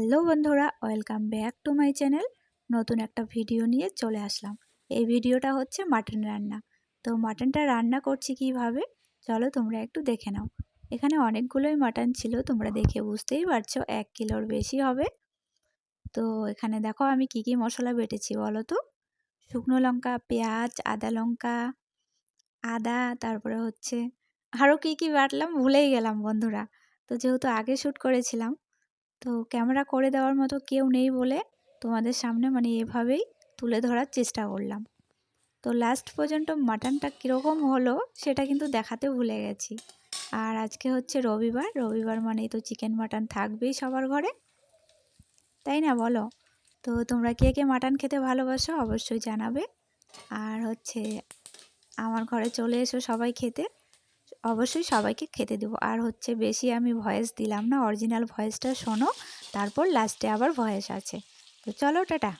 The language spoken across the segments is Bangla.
হ্যালো বন্ধুরা, welcome back to my channel. নতুন একটা ভিডিও নিয়ে চলে আসলাম। এই ভিডিওটা হচ্ছে মাটন রান্না। তো মাটনটা রান্না করছি কীভাবে? চলো তোমরা একটু দেখে নাও। এখানে অনেকগুলোই মাটন ছিল, তোমরা দেখে বুঝতেই পারছ, এক কিলোর বেশি হবে। তো এখানে দেখো আমি কি কি মশলা বেটেছি, বলো তো? শুকনো লঙ্কা, পেঁয়াজ, আদা লঙ্কা, আদা, তারপরে হচ্ছে আরও কী কী বাটলাম, ভুলেই গেলাম বন্ধুরা। তো যেহেতু আগে শ্যুট করেছিলাম তো ক্যামেরা করে দেওয়ার মতো কেউ নেই বলে তোমাদের সামনে মানে এভাবেই তুলে ধরার চেষ্টা করলাম। তো লাস্ট পর্যন্ত মাটনটা কীরকম হলো সেটা কিন্তু দেখাতে ভুলে গেছি। আর আজকে হচ্ছে রবিবার রবিবার মানেই তো চিকেন মাটন থাকবেই সবার ঘরে। তাই না বলো? তো তোমরা কে কে মাটন খেতে ভালোবাসো অবশ্যই জানাবে। আর হচ্ছে আমার ঘরে চলে এসো সবাই খেতে। অবশ্যই সবাইকে খেতে দেবো। আর হচ্ছে বেশি আমি ভয়েস দিলাম না অরিজিনাল ভয়েসটা শোনো, তারপর লাস্টে আবার ভয়েস আছে। তো চলো, টাটা।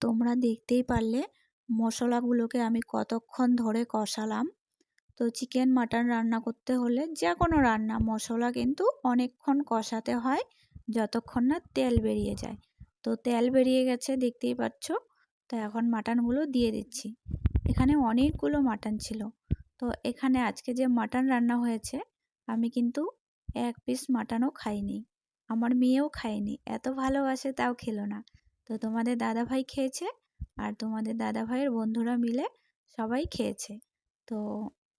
তোমরা দেখতেই পারলে মশলাগুলোকে আমি কতক্ষণ ধরে কষালাম। তো চিকেন মাটন রান্না করতে হলে যে কোনো রান্না মশলা কিন্তু অনেকক্ষণ কষাতে হয় যতক্ষণ না তেল বেরিয়ে যায়। তো তেল বেরিয়ে গেছে দেখতেই পাচ্ছ। তো এখন মাটনগুলো দিয়ে দিচ্ছি। এখানে অনেকগুলো মাটন ছিল। তো এখানে আজকে যে মাটন রান্না হয়েছে আমি কিন্তু এক পিস মাটনও খাইনি। আমার মেয়েও খায়নি। এত ভালোবাসে তাও খেলো না। তো তোমাদের দাদাভাই খেয়েছে আর তোমাদের দাদাভাইয়ের বন্ধুরা মিলে সবাই খেয়েছে। তো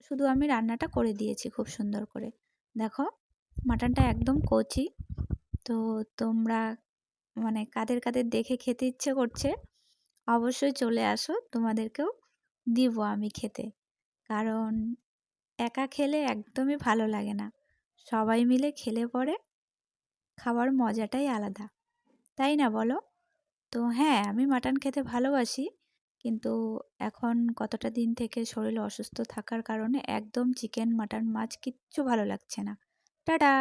শুধু আমি রান্নাটা করে দিয়েছি খুব সুন্দর করে। দেখো, মাটনটা একদম কচি। তো তোমরা মানে কাদের কাদের দেখে খেতে ইচ্ছে করছে, অবশ্যই চলে আসো, তোমাদেরকেও দিব আমি খেতে। কারণ একা খেলে একদমই ভালো লাগে না। সবাই মিলে খেলে পরে খাওয়ার মজাটাই আলাদা। তাই না বলো? তো হ্যাঁ আমি মাটন খেতে ভালোবাসি। কিন্তু এখন কতটা দিন থেকে শরীর অসুস্থ থাকার কারণে একদম চিকেন, মাটন, মাছ কিচ্ছু ভালো লাগছে না। টাটা!